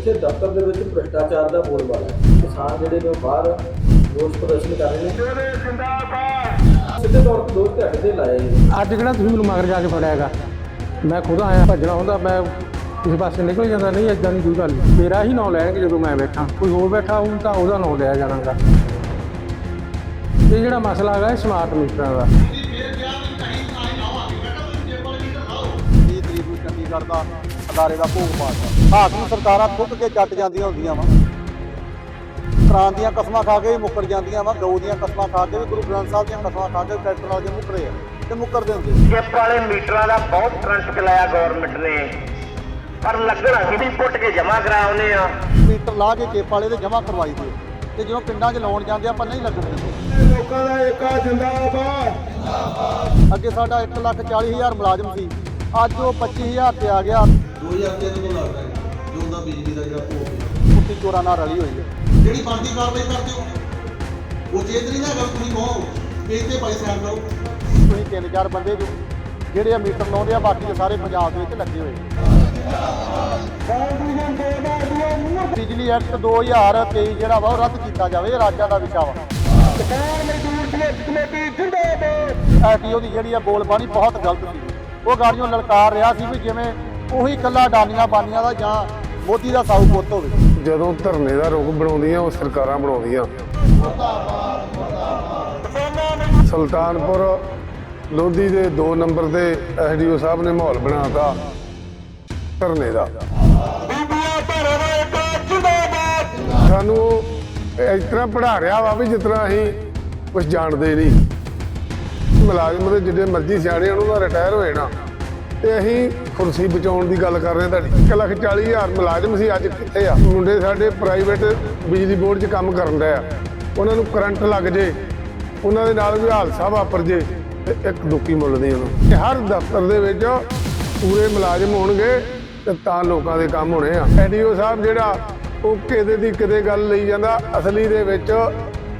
ਇੱਥੇ ਦਫ਼ਤਰ ਦੇ ਵਿੱਚ ਭ੍ਰਿਸ਼ਟਾਚਾਰ ਦਾ ਬੋਲਬਾਲਾ ਹੈ। ਕਿਸਾਨ ਜਿਹੜੇ ਨੇ ਬਾਹਰ ਰੋਸ ਪ੍ਰਦਰਸ਼ਨ ਕਰ ਰਹੇ ਨੇ। ਸਿੱਧੇ ਤੌਰ ਤੇ ਦੋਸ਼ ਤੁਹਾਡੇ ਤੇ ਲਾਏ ਅੱਜ ਕਿਹੜਾ ਤੁਸੀਂ ਮੈਨੂੰ ਮਗਰ ਜਾ ਕੇ ਫੜਿਆ ਹੈਗਾ? ਮੈਂ ਖੁਦ ਆਇਆ ਭੱਜਣਾ ਹੁੰਦਾ ਮੈਂ ਕਿਸੇ ਪਾਸੇ ਨਿਕਲ ਜਾਂਦਾ ਨਹੀਂ ਇਦਾਂ ਦੀ ਕੋਈ ਗੱਲ। ਮੇਰਾ ਹੀ ਨਾਂ ਲੈਣਗੇ ਜਦੋਂ ਮੈਂ ਬੈਠਾ। ਕੋਈ ਹੋਰ ਬੈਠਾ ਹੋਊ ਤਾਂ ਉਹਦਾ ਨਾਂ ਲਿਆ ਜਾਣਾਗਾ। ਇਹ ਜਿਹੜਾ ਮਸਲਾ ਹੈਗਾ ਇਹ ਸਮਾਰਟ ਮੀਟਰਾਂ ਦਾ। 20 ਤਰੀਕ ਨੂੰ ਚੰਡੀਗੜ੍ਹ ਦਾ ਅਦਾਰੇ ਦਾ ਭੋਗ ਪਾਤਾ ਹਾਕਮ ਸਰਕਾਰਾਂ ਥੁੱਕ ਕੇ ਚੱਟ ਜਾਂਦੀਆਂ ਹੁੰਦੀਆਂ ਵਾ। ਪ੍ਰਾਂਤ ਦੀਆਂ ਕਸਮਾਂ ਖਾ ਕੇ ਵੀ ਮੁੱਕਰ ਜਾਂਦੀਆਂ ਵਾ। ਗਊ ਦੀਆਂ ਕਸਮਾਂ ਖਾ ਕੇ ਵੀ ਗੁਰੂ ਗ੍ਰੰਥ ਸਾਹਿਬ ਦੀਆਂ ਕਸਮਾਂ ਖਾ ਕੇ ਵੀ ਟਰੈਕਟਰ ਨਾਲ ਜੇ ਮੁੱਕਰੇ ਆ ਤੇ ਮੁੱਕਰਦੇ ਹੁੰਦੇ ਚਿੱਪ ਵਾਲੇ ਮੀਟਰਾਂ ਦਾ ਬਹੁਤ ਕਰੰਟ ਚਲਾਇਆ ਗਵਰਨਮੈਂਟ ਨੇ ਪਰ ਲੱਗਣਾ ਅਸੀਂ ਵੀ ਪੁੱਟ ਕੇ ਜਮਾ ਕਰਾਉਨੇ ਆ ਮੀਟਰ ਲਾ ਕੇ ਚੇਪ ਵਾਲੇ ਦੇ ਜਮ੍ਹਾਂ ਕਰਵਾਈ ਦਿਓ ਤੇ ਜਦੋਂ ਪਿੰਡਾਂ 'ਚ ਲਾਉਣ ਜਾਂਦੇ ਆਪਾਂ ਨਹੀਂ ਲੱਗਣ ਦਿੰਦੇ ਲੋਕਾਂ ਦਾ ਏਕਾ ਜਿੰਦਾਬਾਦ। ਅੱਗੇ ਸਾਡਾ 1 ਲੱਖ 40 ਹਜ਼ਾਰ ਮੁਲਾਜ਼ਮ ਸੀ। ਅੱਜ ਉਹ 25000 ਤੇ ਆ ਗਿਆ। 2003 ਤੋਂ ਲੱਗਦਾ ਹੈ ਜੋ ਉਹਦਾ ਬਿਜਲੀ ਦਾ ਜਿਹੜਾ ਭੋਗ ਹੈ। ਕੁੱਤੀ ਚੋਰਾਂ ਨਾਲ ਰਲੀ ਹੋਈ ਹੈ। ਜਿਹੜੀ ਬਣਦੀ ਕਾਰਵਾਈ ਕਰਦੇ ਹੋ? ਉਹ ਚੇਤ ਨਹੀਂ ਨਾ ਅਗਰ ਤੁਸੀਂ ਕਹੋ। ਪੇਜ ਤੇ ਭਾਈ ਸਾਈਨ ਕਰੋ। ਤੁਸੀਂ ਤਿੰਨ ਚਾਰ ਬੰਦੇ ਜੋ ਜਿਹੜੇ ਆ ਮੀਟਰ ਲਾਉਂਦੇ ਆ ਬਾਕੀ ਦੇ ਸਾਰੇ ਪੰਜਾਬ ਦੇ ਵਿੱਚ ਲੱਗੇ ਹੋਏ। ਬਿਜਲੀ ਐਕਟ 2023 ਜਿਹੜਾ ਵਾ ਉਹ ਰੱਦ ਕੀਤਾ ਜਾਵੇ ਇਹ ਰਾਜਾਂ ਦਾ ਵਿਸ਼ਾ ਵਾ। ਐਟੀ ਉਹਦੀ ਜਿਹੜੀ ਆ ਬੋਲਬਾਣੀ ਬਹੁਤ ਗਲਤ ਸੀ। ਉਹ ਗਾੜੀਆਂ ਲਲਕਾਰ ਰਿਹਾ ਸੀ ਵੀ ਜਿਵੇਂ ਉਹੀ ਕੱਲਾ ਡਾਨੀਆਂ ਬਾਨੀਆਂ ਦਾ ਜਾਂ ਮੋਦੀ ਦਾ ਸਾਊ ਪੁੱਤ ਹੋਵੇ। ਜਦੋਂ ਧਰਨੇ ਦਾ ਰੁਖ ਬਣਾਉਂਦੀਆਂ, ਉਹ ਸਰਕਾਰਾਂ ਬਣਾਉਂਦੀਆਂ। ਸੁਲਤਾਨਪੁਰ ਲੋਧੀ ਦੇ 2 ਨੰਬਰ ਤੇ ਐਸਡੀਓ ਸਾਹਿਬ ਨੇ ਮਾਹੌਲ ਬਣਾਤਾ ਧਰਨੇ ਦਾ। ਸਾਨੂੰ ਇਸ ਤਰ੍ਹਾਂ ਪੜ੍ਹਾ ਰਿਹਾ ਵਾ ਵੀ ਜਿਸ ਤਰ੍ਹਾਂ ਅਸੀਂ ਕੁਝ ਜਾਣਦੇ ਨਹੀਂ। ਮੁਲਾਜ਼ਮ ਦੇ ਜਿੱਡੇ ਮਰਜ਼ੀ ਸਿਆਣੇ ਹੋਣ ਉਹਨਾਂ ਰਿਟਾਇਰ ਹੋਏ ਨਾ ਤੇ ਅਸੀਂ ਕੁਰਸੀ ਬਚਾਉਣ ਦੀ ਗੱਲ ਕਰ ਰਹੇ ਤੁਹਾਡੀ। ਇੱਕ ਲੱਖ ਚਾਲੀ ਹਜ਼ਾਰ ਮੁਲਾਜ਼ਮ ਸੀ, ਅੱਜ ਕਿੱਥੇ ਆ? ਮੁੰਡੇ ਸਾਡੇ ਪ੍ਰਾਈਵੇਟ ਬਿਜਲੀ ਬੋਰਡ 'ਚ ਕੰਮ ਕਰਨ ਦੇ ਆ। ਉਹਨਾਂ ਨੂੰ ਕਰੰਟ ਲੱਗ ਜੇ, ਉਹਨਾਂ ਦੇ ਨਾਲ ਵੀ ਹਾਦਸਾ ਵਾਪਰ ਜੇ, ਤੇ ਇੱਕ ਦੁੱਕੀ ਮੁੱਲ ਨਹੀਂ ਉਹਨੂੰ। ਹਰ ਦਫ਼ਤਰ ਦੇ ਵਿੱਚ ਪੂਰੇ ਮੁਲਾਜ਼ਮ ਹੋਣਗੇ, ਤੇ ਤਾਂ ਲੋਕਾਂ ਦੇ ਕੰਮ ਹੋਣੇ ਆ। ਐਡੀਓ ਸਾਹਿਬ ਜਿਹੜਾ ਉਹ ਕਿਤੇ ਦੀ ਕਿਤੇ ਗੱਲ ਲਈ ਜਾਂਦਾ, ਅਸਲੀ ਦੇ ਵਿੱਚ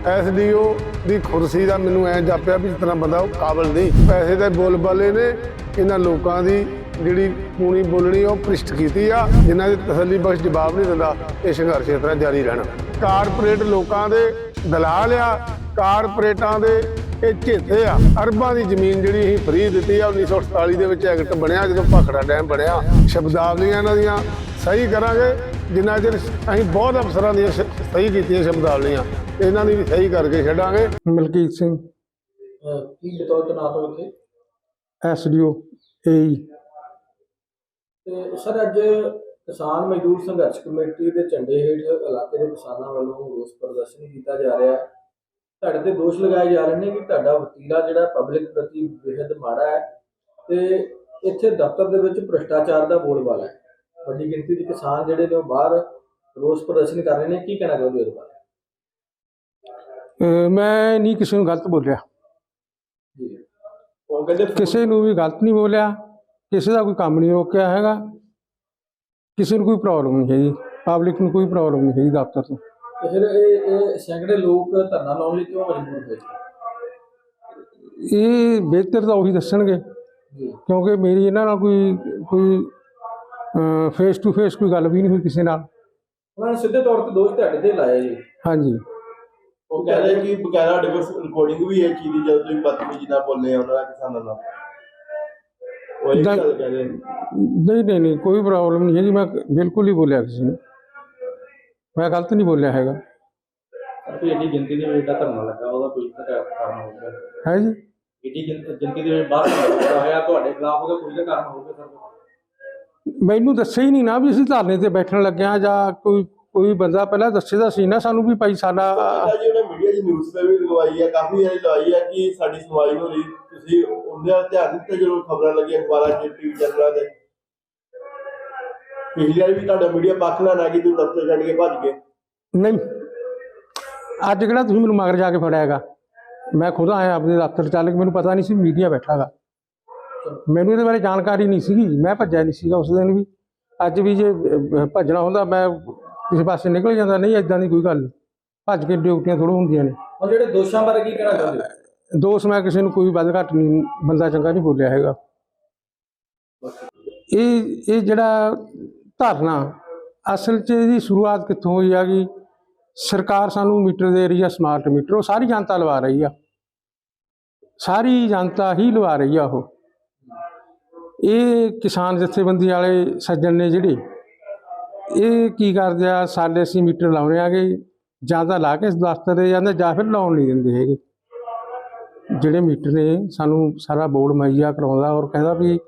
ਐਸਡੀਓ ਦੀ ਕੁਰਸੀ ਦਾ ਮੈਨੂੰ ਐ ਜਾਪਿਆ ਵੀ ਜਿਸ ਤਰ੍ਹਾਂ ਬੰਦਾ ਉਹ ਕਾਬਲ ਨਹੀਂ। ਪੈਸੇ ਦੇ ਬੋਲਬਾਲੇ ਨੇ, ਇਹਨਾਂ ਲੋਕਾਂ ਦੀ ਜਿਹੜੀ ਪੂਣੀ ਬੋਲਣੀ ਉਹ ਪ੍ਰਿਸ਼ਟ ਕੀਤੀ ਆ, ਜਿਨ੍ਹਾਂ ਦੇ ਤਸੱਲੀ ਬਖਸ਼ ਜਵਾਬ ਨਹੀਂ ਦਿੰਦਾ, ਇਹ ਸੰਘਰਸ਼ ਇਸ ਤਰ੍ਹਾਂ ਜਾਰੀ ਰਹਿਣਾ। ਕਾਰਪੋਰੇਟ ਲੋਕਾਂ ਦੇ ਦਲਾਲ ਆ, ਕਾਰਪੋਰੇਟਾਂ ਦੇ ਇਹ ਝੇਤੇ ਆ। ਅਰਬਾਂ ਦੀ ਜ਼ਮੀਨ ਜਿਹੜੀ ਅਸੀਂ ਫਰੀ ਦਿੱਤੀ ਆ 1948 ਦੇ ਵਿੱਚ ਐਕਟ ਬਣਿਆ, ਜਦੋਂ ਭਾਖੜਾ ਡੈਮ ਬਣਿਆ। ਸ਼ਬਦਾਵਲੀਆਂ ਇਹਨਾਂ ਦੀਆਂ ਸਹੀ ਕਰਾਂਗੇ। ਜਿੰਨਾ ਚਿਰ ਅਸੀਂ ਬਹੁਤ ਅਫਸਰਾਂ ਦੀਆਂ ਸਹੀ ਕੀਤੀਆਂ ਸ਼ਬਦਾਵਲੀਆਂ ਇਹਨਾਂ ਦੀ ਵੀ ਸਹੀ ਕਰਕੇ ਛੱਡਾਂਗੇ। ਮਲਕੀਤ ਸਿੰਘ। ਕੀ ਬਤੌਰ ਤਨਾਤ ਹੋ ਇੱਥੇ? ਐਸਡੀਓ ਏਈ। ਤੇ ਸਰ ਅੱਜ ਕਿਸਾਨ ਮਜ਼ਦੂਰ ਸੰਘਰਸ਼ ਕਮੇਟੀ ਦੇ ਝੰਡੇ ਹੇਠ ਇਲਾਕੇ ਦੇ ਕਿਸਾਨਾਂ ਵੱਲੋਂ ਰੋਸ ਪ੍ਰਦਰਸ਼ਨ ਕੀਤਾ ਜਾ ਰਿਹਾ ਹੈ। ਤੁਹਾਡੇ ਤੇ ਦੋਸ਼ ਲਗਾਏ ਜਾ ਰਹੇ ਨੇ ਕਿ ਤੁਹਾਡਾ ਵਤੀਰਾ ਜਿਹੜਾ ਪਬਲਿਕ ਪ੍ਰਤੀ ਬੇहद ਮਾੜਾ ਹੈ ਤੇ ਇੱਥੇ ਦਫ਼ਤਰ ਦੇ ਵਿੱਚ ਭ੍ਰਿਸ਼ਟਾਚਾਰ ਦਾ ਬੋਲਬਾਲਾ ਹੈ। ਵੱਡੀ ਗਿਣਤੀ ਦੇ ਕਿਸਾਨ ਜਿਹੜੇ ਨੇ ਉਹ ਬਾਹਰ ਰੋਸ ਪ੍ਰਦਰਸ਼ਨ ਕਰ ਰਹੇ ਨੇ। ਕੀ ਕਹਿਣਾ ਚਾਹੁੰਦੇ ਹੋ ਬਾਰੇ? ਮੈਂ ਨਹੀਂ ਕਿਸੇ ਨੂੰ ਗਲਤ ਬੋਲਿਆ। ਜੀ। ਉਹ ਕਹਿੰਦੇ ਕਿਸੇ ਨੂੰ ਵੀ ਗਲਤ ਨਹੀਂ ਬੋਲਿਆ। ਕਿਸੇ ਦਾ ਕੋਈ ਕੰਮ ਨਹੀਂ ਰੋਕਿਆ ਹੈਗਾ। ਕਿਸੇ ਨੂੰ ਕੋਈ ਪ੍ਰੋਬਲਮ ਨਹੀਂ ਹੈਗੀ। ਪਬਲਿਕ ਨੂੰ ਕੋਈ ਪ੍ਰੋਬਲਮ ਨਹੀਂ ਹੈਗੀ ਦਫ਼ਤਰ ਤੋਂ। ਫਿਰ ਇਹ ਇਹ ਸੈਂਕੜੇ ਲੋਕ ਧਰਨਾ ਲਾਉਣ ਲਈ ਕਿਉਂ ਮਜਬੂਰ ਹੋਏ? ਇਹ ਬਿਹਤਰ ਤਾਂ ਉਹੀ ਦੱਸਣਗੇ। ਕਿਉਂਕਿ ਮੇਰੀ ਇਹਨਾਂ ਨਾਲ ਕੋਈ ਕੋਈ ਫੇਸ ਟੂ ਫੇਸ ਕੋਈ ਗੱਲ ਵੀ ਨਹੀਂ ਹੋਈ ਕਿਸੇ ਨਾਲ। ਉਹਨਾਂ ਨੇ ਸਿੱਧੇ ਤੌਰ ਤੇ ਦੋਸ਼ ਤੁਹਾਡੇ ਤੇ ਲਾਏ ਜੀ। ਹਾਂਜੀ। ਉਹ ਕਹਿ ਰਹੇ ਕਿ ਬਕਾਇਦਾ ਸਾਡੇ ਕੋਲ ਰਿਕਾਰਡਿੰਗ ਵੀ ਹੈ ਚੀਜ਼ ਦੀ ਜਦੋਂ ਤੁਸੀਂ ਬਦਤਮੀਜ਼ੀ ਨਾਲ ਬੋਲੇ ਉਹਨਾਂ ਨਾਲ ਕਿਸਾਨਾਂ ਨਾਲ ਉਹ ਇਹ ਨਹੀਂ। ਗੱਲ ਕਹਿ ਰਹੇ ਨਹੀਂ ਨਹੀਂ ਨਹੀਂ ਕੋਈ ਪ੍ਰੋਬਲਮ ਨਹੀਂ ਹੈਗੀ ਮੈਂ ਬਿਲਕੁਲ ਹੀ ਬੋਲਿਆ ਕਿਸੇ ਨੂੰ। ਮੈਂ ਗਲਤ ਨਹੀਂ ਬੋਲਿਆ ਹੈਗਾ। ਕੋਈ ਇੰਨੀ ਗਿਣਤੀ ਦੇ ਵਿੱਚ ਜਿਹੜਾ ਧਰਨਾ ਲੱਗਾ ਉਹਦਾ ਕੋਈ ਤਾਂ ਕਾਰਨ ਹੋਊਗਾ। ਹੈ ਜੀ। ਇੰਨੀ ਗਿਣ- ਗਿਣਤੀ ਦੇ ਵਿੱਚ ਬਾਹਰ ਹੋਇਆ ਹੋਇਆ ਤੁਹਾਡੇ ਖਿਲਾਫ ਉਹਦਾ ਕੋਈ ਤਾਂ ਕਾਰਨ ਹੋਊਗਾ ਸਰ। ਮੈਨੂੰ ਦੱਸਿਆ ਹੀ ਨਹੀਂ ਨਾ ਵੀ ਅਸੀਂ ਧਰਨੇ ਤੇ ਬੈਠਣ ਲੱਗਿਆ ਜਾਂ ਕੋਈ ਕੋਈ ਬੰਦਾ ਪਹਿਲਾਂ ਦੱਸੇ ਦਾ ਸੀ ਨਾ ਸਾਨੂੰ ਵੀ ਭਾਈ ਸਾਡਾ ਅੱਜ ਜੀ ਉਹਨੇ ਮੀਡੀਆ 'ਚ ਨਿਊਜ਼ ਤੇ ਵੀ ਲਗਵਾਈ ਹੈ ਕਾਫੀ ਵਾਰੀ ਲਗਵਾਈ ਹੈ ਕਿ ਸਾਡੀ ਸੁਣਵਾਈ ਹੋ ਰਹੀ। ਤੁਸੀਂ ਉਹਦੇ ਵੱਲ ਧਿਆਨ ਦਿੱਤਾ ਜਦੋਂ ਖਬਰਾਂ ਲੱਗੀਆਂ ਅਖਬਾਰਾਂ 'ਚ ਟੀਵੀ ਚੈਨਲਾਂ ਤੇ? ਪਿਛਲੀ ਵਾਰੀ ਵੀ ਤੁਹਾਡਾ ਮੀਡੀਆ ਪੱਖ ਲੈਣਾ ਕਿ ਤੂੰ ਦਫ਼ਤਰ ਛੱਡ ਕੇ ਭੱਜ ਗਏ। ਨਹੀਂ। ਅੱਜ ਕਿਹੜਾ ਤੁਸੀਂ ਮੈਨੂੰ ਮਗਰ ਜਾ ਕੇ ਫੜਿਆ ਹੈਗਾ? ਮੈਂ ਖੁਦ ਆਇਆ ਆਪਣੇ ਦਫ਼ਤਰ ਚੱਲ ਕੇ ਮੈਨੂੰ ਪਤਾ ਨਹੀਂ ਸੀ ਮੀਡੀਆ ਬੈਠਾ ਹੈਗਾ। ਮੈਨੂੰ ਇਹਦੇ ਬਾਰੇ ਜਾਣਕਾਰੀ ਨਹੀਂ ਸੀਗੀ ਮੈਂ ਭੱਜਿਆ ਨਹੀਂ ਸੀਗਾ ਉਸ ਦਿਨ ਵੀ। ਅੱਜ ਵੀ ਜੇ ਭੱਜਣਾ ਹੁੰਦਾ ਮੈਂ ਕਿਸੇ ਪਾਸੇ ਨਿਕਲ ਜਾਂਦਾ ਨਹੀਂ ਇਦਾਂ ਦੀ ਕੋਈ ਗੱਲ ਨਹੀਂ। ਭੱਜ ਕੇ ਡਿਊਟੀਆਂ ਥੋੜ੍ਹਾ ਹੁੰਦੀਆਂ ਨੇ। ਹੁਣ ਜਿਹੜੇ ਦੋਸ਼ਾਂ ਬਾਰੇ ਕੀ ਕਹਿਣਾ ਚਾਹੁੰਦੇ ਹੋ? ਦੋਸਤ ਮੈਂ ਕਿਸੇ ਨੂੰ ਕੋਈ ਵੱਧ ਘੱਟ ਨਹੀਂ ਬੰਦਾ ਚੰਗਾ ਨਹੀਂ ਬੋਲਿਆ ਹੈਗਾ। ਇਹ ਇਹ ਜਿਹੜਾ ਧਰਨਾ ਅਸਲ 'ਚ ਇਹਦੀ ਸ਼ੁਰੂਆਤ ਕਿੱਥੋਂ ਹੋਈ ਆ ਗਈ ਸਰਕਾਰ ਸਾਨੂੰ ਮੀਟਰ ਦੇ ਰਹੀ ਆ ਸਮਾਰਟ ਮੀਟਰ ਉਹ ਸਾਰੀ ਜਨਤਾ ਲਵਾ ਰਹੀ ਆ। ਸਾਰੀ ਜਨਤਾ ਹੀ ਲਵਾ ਰਹੀ ਆ ਉਹ। ਇਹ ਕਿਸਾਨ ਜਥੇਬੰਦੀ ਵਾਲੇ ਸੱਜਣ ਨੇ ਜਿਹੜੇ, ਇਹ ਕੀ ਕਰਦੇ ਆ, ਸਾਡੇ ਅਸੀਂ ਮੀਟਰ ਲਾਉਣੇ ਆਗੇ, ਜਾਂ ਤਾਂ ਲਾ ਕੇ ਦਫ਼ਤਰ ਦੇ ਜਾਂਦੇ ਜਾਂ ਫਿਰ ਲਾਉਣ ਨਹੀਂ ਦਿੰਦੇ ਹੈਗੇ। ਜਿਹੜੇ ਮੀਟਰ ਨੇ, ਸਾਨੂੰ ਸਾਰਾ ਬੋਰਡ ਮੁਹੱਈਆ ਕਰਾਉਂਦਾ ਔਰ ਕਹਿੰਦਾ ਵੀ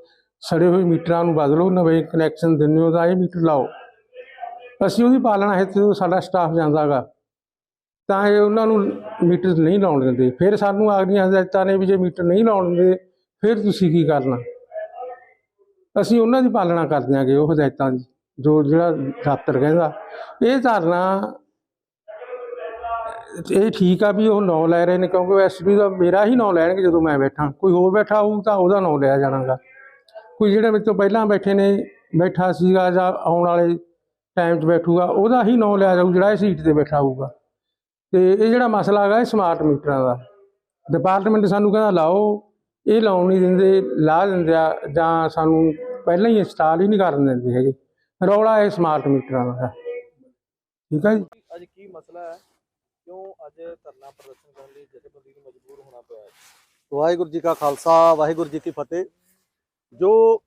ਸੜੇ ਹੋਏ ਮੀਟਰਾਂ ਨੂੰ ਬਦਲੋ, ਨਵੇਂ ਕਨੈਕਸ਼ਨ ਦਿੰਦੇ ਹੋ ਤਾਂ ਇਹ ਮੀਟਰ ਲਾਓ। ਅਸੀਂ ਉਹਦੀ ਪਾਲਣਾ ਹੈ ਤੇ ਸਾਡਾ ਸਟਾਫ ਜਾਂਦਾਗਾ ਤਾਂ ਇਹ ਉਹਨਾਂ ਨੂੰ ਮੀਟਰ ਨਹੀਂ ਲਾਉਣ ਦਿੰਦੇ। ਫਿਰ ਸਾਨੂੰ ਆਗਦੀਆਂ ਹਦਾਇਤਾਂ ਨੇ ਵੀ ਜੇ ਮੀਟਰ ਨਹੀਂ ਲਾਉਣ ਦਿੰਦੇ, ਫਿਰ ਤੁਸੀਂ ਕੀ ਕਰਨਾ? ਅਸੀਂ ਉਹਨਾਂ ਦੀ ਪਾਲਣਾ ਕਰਦੇ ਆਂਗੇ, ਉਹ ਹਦਾਇਤਾਂ ਦੀ, ਜੋ ਜਿਹੜਾ ਦਫ਼ਤਰ ਕਹਿੰਦਾ। ਇਹ ਧਾਰਨਾ ਇਹ ਠੀਕ ਆ ਵੀ ਉਹ ਨਾਂ ਲੈ ਰਹੇ ਨੇ, ਕਿਉਂਕਿ ਐਸਪੀ ਦਾ ਮੇਰਾ ਹੀ ਨਾਂ ਲੈਣਗੇ ਜਦੋਂ ਮੈਂ ਬੈਠਾ। ਕੋਈ ਹੋਰ ਬੈਠਾ ਹੋਊ ਤਾਂ ਉਹਦਾ ਨਾਂ ਲਿਆ ਜਾਣਾਗਾ। ਕੋਈ ਜਿਹੜੇ ਮੇਰੇ ਤੋਂ ਪਹਿਲਾਂ ਬੈਠੇ ਨੇ, ਬੈਠਾ ਸੀਗਾ ਜਾਂ ਆਉਣ ਵਾਲੇ ਟਾਈਮ 'ਚ ਬੈਠੂਗਾ, ਉਹਦਾ ਹੀ ਨਾਂ ਲਿਆ ਜਾਊ, ਜਿਹੜਾ ਇਹ ਸੀਟ ਤੇ ਬੈਠਾ ਹੋਊਗਾ। ਤੇ ਇਹ ਜਿਹੜਾ ਮਸਲਾ ਹੈਗਾ, ਇਹ ਸਮਾਰਟ ਮੀਟਰਾਂ ਦਾ। ਡਿਪਾਰਟਮੈਂਟ ਸਾਨੂੰ ਕਹਿੰਦਾ, ਲਾਓ ਇਹ ਲਾਉਣ ਨਹੀਂ ਦਿੰਦੇ ਲਾ ਦਿੰਦੇ ਆ ਜਾਂ ਸਾਨੂੰ ਪਹਿਲਾਂ ਹੀ ਇੰਸਟਾਲ ਹੀ ਨਹੀਂ ਕਰਨ ਦਿੰਦੇ ਹੈਗੇ। ਰੌਲਾ ਇਹ ਸਮਾਰਟ ਮੀਟਰਾਂ ਦਾ ਹੈ। ਠੀਕ ਹੈ ਜੀ? ਅੱਜ ਕੀ ਮਸਲਾ ਹੈ? ਕਿਉਂ ਅੱਜ ਧਰਨਾ ਪ੍ਰਦਰਸ਼ਨ ਕਰਨ ਲਈ ਜਥੇਬੰਦੀ ਨੂੰ ਮਜਬੂਰ ਹੋਣਾ ਪਿਆ ਹੈ? ਵਾਹਿਗੁਰੂ ਜੀ ਕਾ ਖਾਲਸਾ ਵਾਹਿਗੁਰੂ ਜੀ ਕੀ ਫਤਿਹ। ਜੋ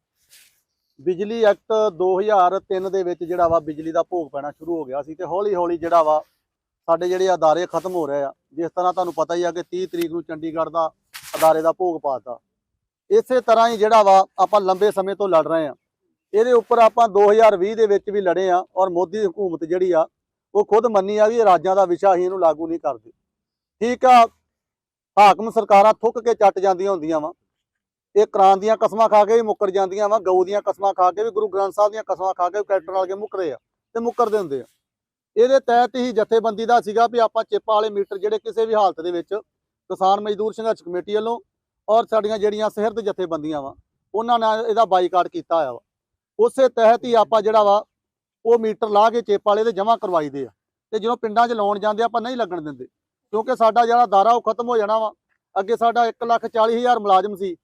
ਬਿਜਲੀ ਐਕਟ 2003 ਦੇ ਵਿੱਚ ਜਿਹੜਾ ਵਾ ਬਿਜਲੀ ਦਾ ਭੋਗ ਪੈਣਾ ਸ਼ੁਰੂ ਹੋ ਗਿਆ ਸੀ ਤੇ ਹੌਲੀ ਹੌਲੀ ਜਿਹੜਾ ਵਾ ਸਾਡੇ ਜਿਹੜੇ ਅਦਾਰੇ ਖਤਮ ਹੋ ਰਹੇ ਆ। ਜਿਸ ਤਰ੍ਹਾਂ ਤੁਹਾਨੂੰ ਪਤਾ ਹੀ ਆ ਕਿ 30 ਤਰੀਕ ਨੂੰ ਚੰਡੀਗੜ੍ਹ ਦਾ ਅਦਾਰੇ ਦਾ ਭੋਗ ਪਾਤਾ। ਇਸੇ ਤਰ੍ਹਾਂ ਹੀ ਜਿਹੜਾ ਵਾ, ਆਪਾਂ ਲੰਬੇ ਸਮੇਂ ਤੋਂ ਲੜ ਰਹੇ ਆ ਇਹਦੇ ਉੱਪਰ ਆਪਾਂ 2020 ਦੇ ਵਿੱਚ ਵੀ ਲੜੇ ਆ ਔਰ ਮੋਦੀ ਹਕੂਮਤ ਜਿਹੜੀ ਆ, ਉਹ ਖੁਦ ਮੰਨੀ ਆ ਵੀ ਇਹ ਰਾਜਾਂ ਦਾ ਵਿਸ਼ਾ ਹੀ ਇਹਨੂੰ ਲਾਗੂ ਨਹੀਂ ਕਰਦੇ। ਠੀਕ ਆ, ਹਾਕਮ ਸਰਕਾਰਾਂ ਥੁੱਕ ਕੇ ਚੱਟ ਜਾਂਦੀਆਂ ਹੁੰਦੀਆਂ ਵਾ। ਇਹ ਕਰਾਂ ਦੀਆਂ ਕਸਮਾਂ ਖਾ ਕੇ ਵੀ ਮੁੱਕਰ ਜਾਂਦੀਆਂ ਵਾ, ਗਊ ਦੀਆਂ ਕਸਮਾਂ ਖਾ ਕੇ ਵੀ, ਗੁਰੂ ਗ੍ਰੰਥ ਸਾਹਿਬ ਦੀਆਂ ਕਸਮਾਂ ਖਾ ਕੇ ਵੀ ਕੈਰੇਕਟਰ ਨਾਲ ਕੇ ਮੁੱਕਰੇ ਆ ਤੇ ਮੁੱਕਰਦੇ ਹੁੰਦੇ ਆ। ਇਹਦੇ ਤਹਿਤ ਹੀ ਜਥੇਬੰਦੀ ਦਾ ਸੀਗਾ ਵੀ ਆਪਾਂ ਚਿੱਪਾਂ ਵਾਲੇ ਮੀਟਰ ਜਿਹੜੇ ਕਿਸੇ ਵੀ ਹਾਲਤ ਦੇ ਵਿੱਚ ਕਿਸਾਨ ਮਜ਼ਦੂਰ ਸੰਘਰਸ਼ ਕਮੇਟੀ ਵੱਲੋਂ ਔਰ ਸਾਡੀਆਂ ਜਿਹੜੀਆਂ ਸਿਹਰਤ ਜਥੇਬੰਦੀਆਂ ਵਾ, ਉਹਨਾਂ ਨੇ ਇਹਦਾ ਬਾਈਕਾਟ ਕੀਤਾ ਹੋਇਆ ਵਾ। ਉਸੇ ਤਹਿਤ ਹੀ ਆਪਾਂ ਜਿਹੜਾ ਵਾ, ਉਹ ਮੀਟਰ ਲਾ ਕੇ ਚਿੱਪ ਵਾਲੇ ਦੇ ਜਮ੍ਹਾਂ ਕਰਵਾਈਦੇ ਆ। ਤੇ ਜਦੋਂ ਪਿੰਡਾਂ 'ਚ ਲਾਉਣ ਜਾਂਦੇ ਆਪਾਂ ਨਹੀਂ ਲੱਗਣ ਦਿੰਦੇ। ਕਿਉਂਕਿ ਸਾਡਾ ਜਿਹੜਾ ਦਾਰਾ ਉਹ ਖਤਮ ਹੋ ਜਾਣਾ ਵਾ। ਅੱਗੇ ਸਾਡਾ 140000 ਮੁਲਾਜ਼ਮ ਸੀ।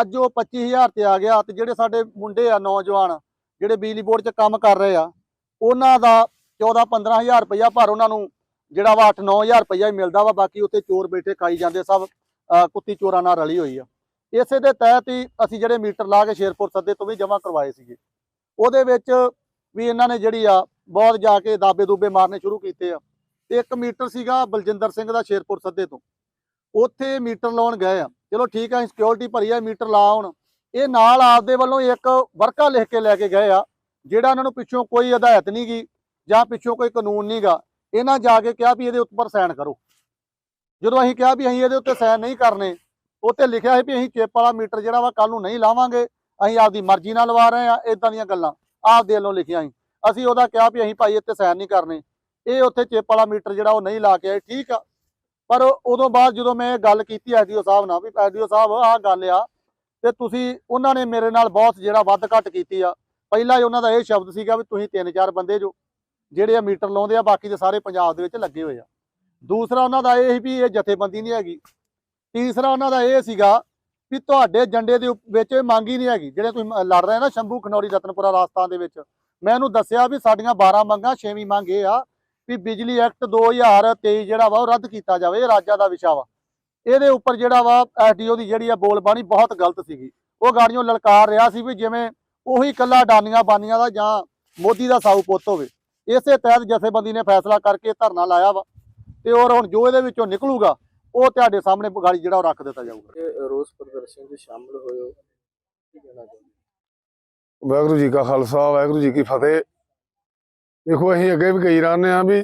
ਅੱਜ ਉਹ 25000 ਤੇ ਆ ਗਿਆ ਤੇ ਜਿਹੜੇ ਸਾਡੇ ਮੁੰਡੇ ਆ, ਨੌਜਵਾਨ, ਜਿਹੜੇ ਬਿਜਲੀ ਬੋਰਡ 'ਚ ਕੰਮ ਕਰ ਰਹੇ ਆ, ਉਹਨਾਂ ਦਾ 14 15000 ਰੁਪਇਆ ਪਰ ਉਹਨਾਂ ਨੂੰ ਜਿਹੜਾ ਵਾ 8 9000 ਰੁਪਇਆ ਹੀ ਮਿਲਦਾ ਵਾ, ਬਾਕੀ ਉੱਥੇ ਚੋਰ ਬੈਠੇ ਖਾਈ ਜਾਂਦੇ, ਸਭ ਕੁੱਤੀ ਚੋਰਾਂ ਨਾਲ ਰਲੀ ਹੋਈ ਆ। ਇਸੇ ਦੇ ਤਹਿਤ ਹੀ ਅਸੀਂ ਜਿਹੜੇ ਮੀਟਰ ਲਾ ਕੇ ਸ਼ੇਰਪੁਰ ਸੱਦੇ ਤੋਂ ਵੀ ਜਮ੍ਹਾਂ ਕਰਵਾਏ ਸੀਗੇ। ਉਹਦੇ ਵਿੱਚ ਵੀ ਇਹਨਾਂ ਨੇ ਜਿਹੜੀ ਆ, ਬਹੁਤ ਜਾ ਕੇ ਦਾਬੇ ਦੂਬੇ ਮਾਰਨੇ ਸ਼ੁਰੂ ਕੀਤੇ ਆ। ਤੇ ਇੱਕ ਮੀਟਰ ਸੀਗਾ ਬਲਜਿੰਦਰ ਸਿੰਘ ਦਾ ਸ਼ੇਰਪੁਰ ਸੱਦੇ ਤੋਂ। ਉੱਥੇ ਮੀਟਰ ਲਾਉਣ ਗਏ ਆ। ਚਲੋ ਠੀਕ ਆ ਸਿਕਿਉਰਿਟੀ ਭਰੀ ਆ, ਮੀਟਰ ਲਾ ਹੁਣ ਇਹ ਨਾਲ ਆਪਦੇ ਵੱਲੋਂ ਇੱਕ ਵਰਕਾ ਲਿਖ ਕੇ ਲੈ ਕੇ ਗਏ ਆ, ਜਿਹੜਾ ਇਹਨਾਂ ਨੂੰ ਪਿੱਛੋਂ ਕੋਈ ਹਦਾਇਤ ਨਹੀਂ ਗੀ ਜਾਂ ਪਿੱਛੋਂ ਕੋਈ ਕਾਨੂੰਨ ਨਹੀਂਗਾ ਇਹਨਾਂ ਜਾ ਕੇ ਕਿਹਾ ਵੀ ਇਹਦੇ ਉੱਪਰ ਸਾਈਨ ਕਰੋ। ਜਦੋਂ ਅਸੀਂ ਕਿਹਾ ਵੀ ਅਸੀਂ ਇਹਦੇ ਉੱਤੇ ਸਾਈਨ ਨਹੀਂ ਕਰਨੇ, ਉੱਤੇ ਲਿਖਿਆ ਸੀ ਵੀ ਅਸੀਂ ਚਿੱਪ ਵਾਲਾ ਮੀਟਰ ਜਿਹੜਾ ਵਾ ਕੱਲ ਨੂੰ ਨਹੀਂ ਲਾਵਾਂਗੇ, ਅਸੀਂ ਆਪਦੀ ਮਰਜ਼ੀ ਨਾਲ ਲਵਾ ਰਹੇ ਆ ਇਦਾਂ ਦੀਆਂ ਗੱਲਾਂ ਆਪ ਦੇ ਵੱਲੋਂ ਲਿਖੀਆਂ ਸੀ। ਅਸੀਂ ਉਹਦਾ ਕਿਹਾ ਵੀ ਅਸੀਂ ਭਾਈ ਇੱਥੇ ਸਾਈਨ ਨਹੀਂ ਕਰਨੇ। ਇਹ ਉੱਥੇ ਚਿੱਪ ਵਾਲਾ ਮੀਟਰ ਜਿਹੜਾ ਉਹ ਨਹੀਂ ਲਾ ਕੇ ਆਏ, ਠੀਕ ਆ। ਪਰ ਉਦੋਂ ਬਾਅਦ ਜਦੋਂ ਮੈਂ ਗੱਲ ਕੀਤੀ ਐਡੀਓ ਸਾਹਿਬ ਨਾਲ ਵੀ, ਐਡੀਓ ਸਾਹਿਬ, ਆਹ ਗੱਲ ਆ, ਤੇ ਤੁਸੀਂ, ਉਹਨਾਂ ਨੇ ਮੇਰੇ ਨਾਲ ਬਹੁਤ ਜਿਹੜਾ ਵੱਧ ਘੱਟ ਕੀਤੀ ਆ। ਪਹਿਲਾਂ ਹੀ ਉਹਨਾਂ ਦਾ ਇਹ ਸ਼ਬਦ ਸੀਗਾ ਵੀ ਤੁਸੀਂ ਤਿੰਨ ਚਾਰ ਬੰਦੇ ਜੋ। ਜਿਹੜੇ ਆ ਮੀਟਰ ਲਾਉਂਦੇ ਆ, ਬਾਕੀ ਦੇ ਸਾਰੇ ਪੰਜਾਬ ਦੇ ਵਿੱਚ ਲੱਗੇ ਹੋਏ ਆ। ਦੂਸਰਾ ਉਹਨਾਂ ਦਾ ਇਹ ਸੀ ਵੀ ਇਹ ਜਥੇਬੰਦੀ ਨਹੀਂ ਹੈਗੀ। ਤੀਸਰਾ ਉਹਨਾਂ ਦਾ ਇਹ ਸੀਗਾ ਵੀ ਤੁਹਾਡੇ ਏਜੰਡੇ ਦੇ ਵਿੱਚ ਮੰਗ ਹੀ ਨਹੀਂ ਹੈਗੀ। ਜਿਹੜੇ ਤੁਸੀਂ ਲੜ ਰਹੇ ਨਾ ਸ਼ੰਭੂ, ਖਨੌਰੀ, ਰਤਨਪੁਰਾ, ਰਾਜਸਥਾਨ ਦੇ ਵਿੱਚ। ਮੈਂ ਇਹਨੂੰ ਦੱਸਿਆ ਵੀ ਸਾਡੀਆਂ 12 ਮੰਗਾਂ, ਛੇਵੀਂ ਮੰਗ ਇਹ ਆ ਵੀ ਬਿਜਲੀ ਐਕਟ 2023 ਜਿਹੜਾ ਵਾ ਉਹ ਰੱਦ ਕੀਤਾ ਜਾਵੇ, ਇਹ ਰਾਜਾਂ ਦਾ ਵਿਸ਼ਾ ਵਾ। ਇਹਦੇ ਉੱਪਰ ਜਿਹੜਾ ਵਾ ਐਸਡੀਓ ਦੀ ਜਿਹੜੀ ਆ ਬੋਲਬਾਣੀ ਬਹੁਤ ਗਲਤ ਸੀਗੀ। ਉਹ ਗਾੜੀਆਂ ਲਲਕਾਰ ਰਿਹਾ ਸੀ ਵੀ ਜਿਵੇਂ ਉਹੀ ਕੱਲਾ ਡਾਨੀਆਂ ਬਾਨੀਆਂ ਦਾ ਜਾਂ ਮੋਦੀ ਦਾ ਸਾਊ ਪੁੱਤ ਹੋਵੇ। ਇਸੇ ਤਹਿਤ ਜਥੇਬੰਦੀ ਨੇ ਫੈਸਲਾ ਕਰਕੇ ਧਰਨਾ ਲਾਇਆ ਵਾ ਤੇ ਔਰ ਹੁਣ ਜੋ ਇਹਦੇ ਵਿੱਚੋਂ ਨਿਕਲੂਗਾ ਉਹ ਤੁਹਾਡੇ ਸਾਹਮਣੇ ਗਾੜੀ ਜਿਹੜਾ ਉਹ ਰੱਖ ਦਿੱਤਾ ਜਾਊਗਾ। ਇਹ ਰੋਸ ਪ੍ਰਦਰਸ਼ਨ 'ਚ ਸ਼ਾਮਲ ਹੋਏ ਹੋ। ਕੀ ਕਹਿਣਾ ਚਾਹੁੰਦੇ ਵਾਹਿਗੁਰੂ ਜੀ ਕਾ ਖਾਲਸਾ ਵਾਹਿਗੁਰੂ ਜੀ ਕੀ ਫਤਿਹ। ਦੇਖੋ ਅਸੀਂ ਅੱਗੇ ਵੀ ਕਹੀ ਰਹਿੰਦੇ ਆ ਵੀ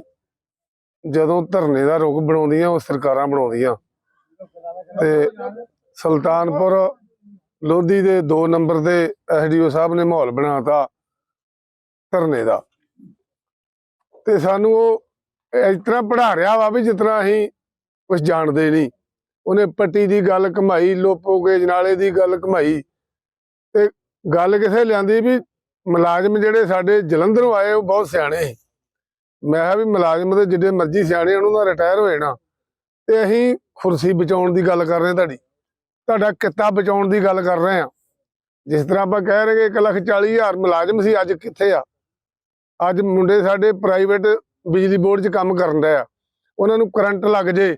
ਜਦੋਂ ਧਰਨੇ ਦਾ ਰੁਖ ਬਣਾਉਂਦੀਆਂ ਉਹ ਸਰਕਾਰਾਂ ਬਣਾਉਂਦੀਆਂ। ਤੇ ਸੁਲਤਾਨਪੁਰ ਲੋਧੀ ਦੇ 2 ਨੰਬਰ ਦੇ ਐਸਡੀਓ ਸਾਹਿਬ ਨੇ ਮਾਹੌਲ ਬਣਾਤਾ ਧਰਨੇ ਦਾ। ਤੇ ਸਾਨੂੰ ਉਹ ਇਸ ਤਰ੍ਹਾਂ ਪੜ੍ਹਾ ਰਿਹਾ ਵਾ ਵੀ ਜਿਸ ਤਰ੍ਹਾਂ ਅਸੀਂ ਕੁਝ ਜਾਣਦੇ ਨਹੀਂ। ਉਹਨੇ ਪੱਟੀ ਦੀ ਗੱਲ ਕਮਾਈ ਲੋਪੋਗੇ ਜਨਾਲੇ ਦੀ ਗੱਲ ਕਮਾਈ ਤੇ ਗੱਲ ਕਿਥੇ ਲਿਆਂਦੀ ਵੀ ਮੁਲਾਜ਼ਮ ਜਿਹੜੇ ਸਾਡੇ ਜਲੰਧਰੋਂ ਆਏ, ਉਹ ਬਹੁਤ ਸਿਆਣੇ ਸੀ। ਮੈਂ ਕਿਹਾ ਵੀ ਮੁਲਾਜ਼ਮ ਦੇ ਜਿੱਡੇ ਮਰਜ਼ੀ ਸਿਆਣੇ ਉਹਨਾਂ ਦਾ ਰਿਟਾਇਰ ਹੋਏ ਨਾ। ਤੇ ਅਸੀਂ ਕੁਰਸੀ ਬਚਾਉਣ ਦੀ ਗੱਲ ਕਰ ਰਹੇ ਹਾਂ ਤੁਹਾਡੀ। ਤੁਹਾਡਾ ਕਿੱਤਾ ਬਚਾਉਣ ਦੀ ਗੱਲ ਕਰ ਰਹੇ ਹਾਂ। ਜਿਸ ਤਰ੍ਹਾਂ ਆਪਾਂ ਕਹਿ ਰਹੇ ਕਿ 1 ਲੱਖ 40 ਹਜ਼ਾਰ ਮੁਲਾਜ਼ਮ ਸੀ, ਅੱਜ ਕਿੱਥੇ ਆ? ਅੱਜ ਮੁੰਡੇ ਸਾਡੇ ਪ੍ਰਾਈਵੇਟ ਬਿਜਲੀ ਬੋਰਡ 'ਚ ਕੰਮ ਕਰਨ ਦੇ ਆ। ਉਹਨਾਂ ਨੂੰ ਕਰੰਟ ਲੱਗ ਜੇ,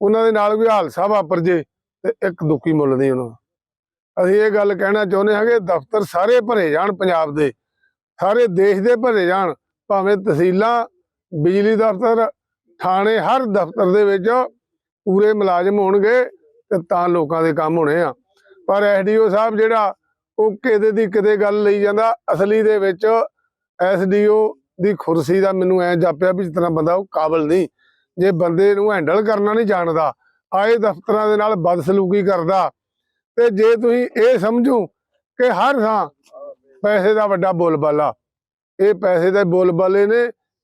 ਉਹਨਾਂ ਦੇ ਨਾਲ ਵੀ ਹਾਦਸਾ ਵਾਪਰ ਜੇ, ਤੇ ਇੱਕ ਦੁਖੀ ਮੁੱਲ ਨਹੀਂ ਉਹਨਾਂ ਅਸੀਂ ਇਹ ਗੱਲ ਕਹਿਣਾ ਚਾਹੁੰਦੇ ਹਾਂ ਕਿ ਦਫ਼ਤਰ ਸਾਰੇ ਭਰੇ ਜਾਣ ਪੰਜਾਬ ਦੇ, ਸਾਰੇ ਦੇਸ਼ ਦੇ ਭਰੇ ਜਾਣ, ਭਾਵੇਂ ਤਹਿਸੀਲਾਂ, ਬਿਜਲੀ ਦਫ਼ਤਰ, ਥਾਣੇ, ਹਰ ਦਫ਼ਤਰ ਦੇ ਵਿੱਚ ਪੂਰੇ ਮੁਲਾਜ਼ਮ ਹੋਣਗੇ ਤੇ ਤਾਂ ਲੋਕਾਂ ਦੇ ਕੰਮ ਹੋਣੇ ਆ। ਪਰ ਐਸਡੀਓ ਸਾਹਿਬ ਜਿਹੜਾ ਉਹ ਕਿਤੇ ਦੀ ਕਿਤੇ ਗੱਲ ਲਈ ਜਾਂਦਾ, ਅਸਲੀ ਦੇ ਵਿੱਚ ਐਸਡੀਓ ਦੀ ਕੁਰਸੀ ਦਾ ਮੈਨੂੰ ਐ ਜਾਪਿਆ ਵੀ ਜਿਸ ਤਰ੍ਹਾਂ ਬੰਦਾ ਉਹ ਕਾਬਲ ਨਹੀਂ। ਜੇ ਬੰਦੇ ਨੂੰ ਹੈਂਡਲ ਕਰਨਾ ਨਹੀਂ ਜਾਣਦਾ, ਆਏ ਦਫ਼ਤਰਾਂ ਦੇ ਨਾਲ ਬਦਸਲੂਕੀ ਕਰਦਾ, ਤੇ ਜੇ ਤੁਸੀਂ ਇਹ ਸਮਝੋ ਕਿ ਹਰ ਥਾਂ ਪੈਸੇ ਦਾ ਵੱਡਾ ਬੋਲਬਾਲਾ। ਇਹ ਪੈਸੇ ਦੇ ਬੋਲਬਾਲੇ ਨੇ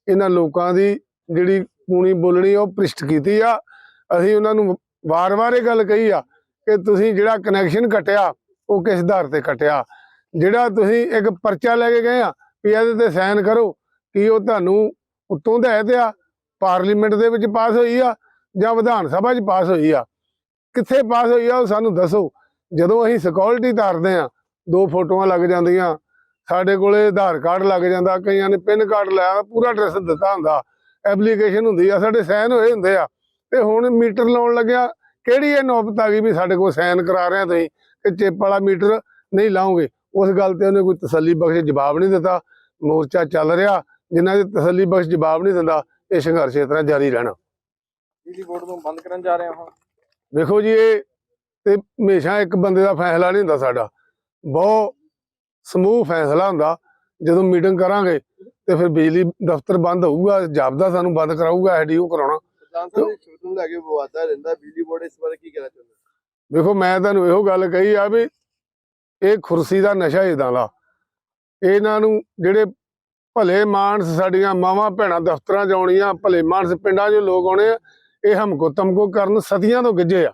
ਇਹਨਾਂ ਲੋਕਾਂ ਦੀ ਜਿਹੜੀ ਪੂਣੀ ਬੋਲਣੀ ਉਹ ਭ੍ਰਿਸ਼ਟ ਕੀਤੀ ਆ। ਅਸੀਂ ਉਹਨਾਂ ਨੂੰ ਵਾਰ-ਵਾਰ ਇਹ ਗੱਲ ਕਹੀ ਆ ਕਿ ਤੁਸੀਂ ਜਿਹੜਾ ਕਨੈਕਸ਼ਨ ਕੱਟਿਆ ਉਹ ਕਿਸ ਆਧਾਰ ਤੇ ਕੱਟਿਆ ਜਿਹੜਾ ਤੁਸੀਂ ਇੱਕ ਪਰਚਾ ਲੈ ਕੇ ਗਏ ਆ ਵੀ ਇਹਦੇ ਤੇ ਸਾਈਨ ਕਰੋ ਕਿ ਉਹ ਤੁਹਾਨੂੰ ਉੱਤੋਂ ਦਾ ਤੇ ਆ, ਪਾਰਲੀਮੈਂਟ ਦੇ ਵਿੱਚ ਪਾਸ ਹੋਈ ਆ ਜਾਂ ਵਿਧਾਨ ਸਭਾ 'ਚ ਪਾਸ ਹੋਈ ਆ। ਕਿੱਥੇ ਪਾਸ ਹੋਈ ਆ ਉਹ ਸਾਨੂੰ ਦੱਸੋ। ਜਦੋਂ ਅਸੀਂ ਸਿਕਿਉਰਿਟੀ ਤਾਰਦੇ ਆ, ਦੋ ਫੋਟੋਆਂ ਲੱਗ ਜਾਂਦੀਆਂ, ਸਾਡੇ ਕੋਲੇ ਆਧਾਰ ਕਾਰਡ ਲੱਗ ਜਾਂਦਾ, ਕਈਆਂ ਨੇ ਪਿਨ ਕਾਰਡ ਲਾਇਆ, ਪੂਰਾ ਐਡਰੈਸ ਦਿੱਤਾ ਹੁੰਦਾ ਐਪਲੀਕੇਸ਼ਨ ਹੁੰਦੀ ਆ, ਸਾਡੇ ਸਾਈਨ ਹੋਏ ਹੁੰਦੇ ਆ। ਤੇ ਹੁਣ ਮੀਟਰ ਲਾਉਣ ਲੱਗਿਆ, ਕਿਹੜੀ ਇਹ ਨੌਬਤ ਆ ਗਈ ਵੀ ਸਾਡੇ ਕੋਲ ਸਾਈਨ ਕਰਾ ਰਹੇ ਆ ਤੁਸੀਂ, ਕਿ ਚਿੱਪ ਵਾਲਾ ਮੀਟਰ ਨਹੀਂ ਲਾਉਂਗੇ ਉਸ ਗੱਲ ਤੇ ਉਹਨੇ ਕੋਈ ਤਸੱਲੀ ਬਖਸ਼ ਜਵਾਬ ਨਹੀਂ ਦਿੱਤਾ। ਮੋਰਚਾ ਚੱਲ ਰਿਹਾ ਜਿਨ੍ਹਾਂ ਦੇ ਤਸੱਲੀ ਬਖਸ਼ ਜਵਾਬ ਨਹੀਂ ਦਿੰਦਾ ਇਹ ਸੰਘਰਸ਼ ਇਸ ਤਰ੍ਹਾਂ ਜਾਰੀ ਰਹਿਣਾ। ਬਿਜਲੀ ਬੋਰਡ ਨੂੰ ਬੰਦ ਕਰਨ ਜਾ ਰਹੇ ਹਾਂ। ਵੇਖੋ ਜੀ ਇਹ ਤੇ ਹਮੇਸ਼ਾ ਇੱਕ ਬੰਦੇ ਦਾ ਫੈਸਲਾ ਨਹੀਂ ਹੁੰਦਾ ਸਾਡਾ। ਬਹੁਤ ਸਮੂਹ ਫੈਸਲਾ ਹੁੰਦਾ ਜਦੋਂ ਮੀਟਿੰਗ ਕਰਾਂਗੇ ਤੇ ਫਿਰ ਬਿਜਲੀ ਦਫ਼ਤਰ ਬੰਦ ਹੋਊਗਾ ਜਾਬਦਾ ਸਾਨੂੰ ਬੰਦ ਕਰਾਊਗਾ ਐਡੀਓ ਕਰਾਉਣਾ। ਵੇਖੋ ਮੈਂ ਤੁਹਾਨੂੰ ਇਹੋ ਗੱਲ ਕਹੀ ਆ ਵੀ ਇਹ ਕੁਰਸੀ ਦਾ ਨਸ਼ਾ ਇਦਾਂ ਦਾ। ਇਹਨਾਂ ਨੂੰ ਜਿਹੜੇ ਭਲੇ ਮਾਨਸ ਸਾਡੀਆਂ ਮਾਵਾਂ ਭੈਣਾਂ ਦਫ਼ਤਰਾਂ 'ਚ ਆਉਣੀਆਂ, ਭਲੇ ਮਾਨਸ ਪਿੰਡਾਂ 'ਚ ਲੋਕ ਆਉਣੇ ਆ, ਇਹ ਹਮਕੋ ਤਮਕੋ ਕਰਨ ਸਦੀਆਂ ਤੋਂ ਗਿੱਜੇ ਆ।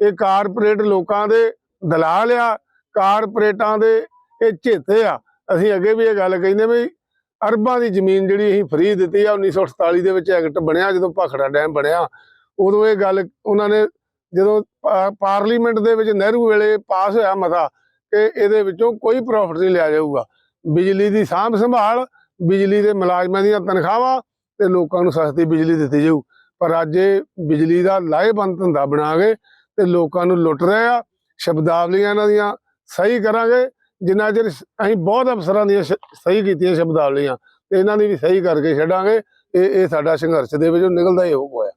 ਇਹ ਕਾਰਪੋਰੇਟ ਲੋਕਾਂ ਦੇ ਦਲਾਲ ਆ, ਕਾਰਪੋਰੇਟਾਂ ਦੇ ਇਹ ਝੇਤੇ ਆ। ਅਸੀਂ ਅੱਗੇ ਵੀ ਇਹ ਗੱਲ ਕਹਿੰਦੇ ਵੀ ਅਰਬਾਂ ਦੀ ਜ਼ਮੀਨ ਜਿਹੜੀ ਅਸੀਂ ਫ੍ਰੀ ਦਿੱਤੀ ਆ 1948 ਦੇ ਵਿੱਚ ਐਕਟ ਬਣਿਆ, ਜਦੋਂ ਭਾਖੜਾ ਡੈਮ ਬਣਿਆ, ਉਦੋਂ ਇਹ ਗੱਲ ਉਹਨਾਂ ਨੇ ਜਦੋਂ ਪਾਰਲੀਮੈਂਟ ਦੇ ਵਿੱਚ ਨਹਿਰੂ ਵੇਲੇ ਪਾਸ ਹੋਇਆ ਮਤਾ ਕਿ ਇਹਦੇ ਵਿੱਚੋਂ ਕੋਈ ਪ੍ਰੋਫਿਟ ਨਹੀਂ ਲਿਆ ਜਾਊਗਾ। ਬਿਜਲੀ ਦੀ ਸਾਂਭ ਸੰਭਾਲ, ਬਿਜਲੀ ਦੇ ਮੁਲਾਜ਼ਮਾਂ ਦੀਆਂ ਤਨਖਾਹਾਂ ਤੇ ਲੋਕਾਂ ਨੂੰ ਸਸਤੀ ਬਿਜਲੀ ਦਿੱਤੀ ਜਾਊ। ਪਰ ਅੱਜ ਇਹ ਬਿਜਲੀ ਦਾ ਲਾਹੇਵੰਦ ਧੰਦਾ ਬਣਾ ਕੇ ਤੇ ਲੋਕਾਂ ਨੂੰ ਲੁੱਟ ਰਹੇ ਆ। ਸ਼ਬਦਾਵਲੀਆਂ ਇਹਨਾਂ ਦੀਆਂ ਸਹੀ ਕਰਾਂਗੇ। ਜਿੰਨਾ ਚਿਰ ਅਸੀਂ ਬਹੁਤ ਅਫਸਰਾਂ ਦੀਆਂ ਸ਼- ਸਹੀ ਕੀਤੀਆਂ ਸ਼ਬਦਾਵਲੀਆਂ ਤੇ ਇਹਨਾਂ ਦੀ ਵੀ ਸਹੀ ਕਰਕੇ ਛੱਡਾਂਗੇ। ਇਹ ਇਹ ਸਾਡਾ ਸੰਘਰਸ਼ ਦੇ ਵਿੱਚੋਂ ਨਿਕਲਦਾ ਹੀ ਹੋਊਗਾ।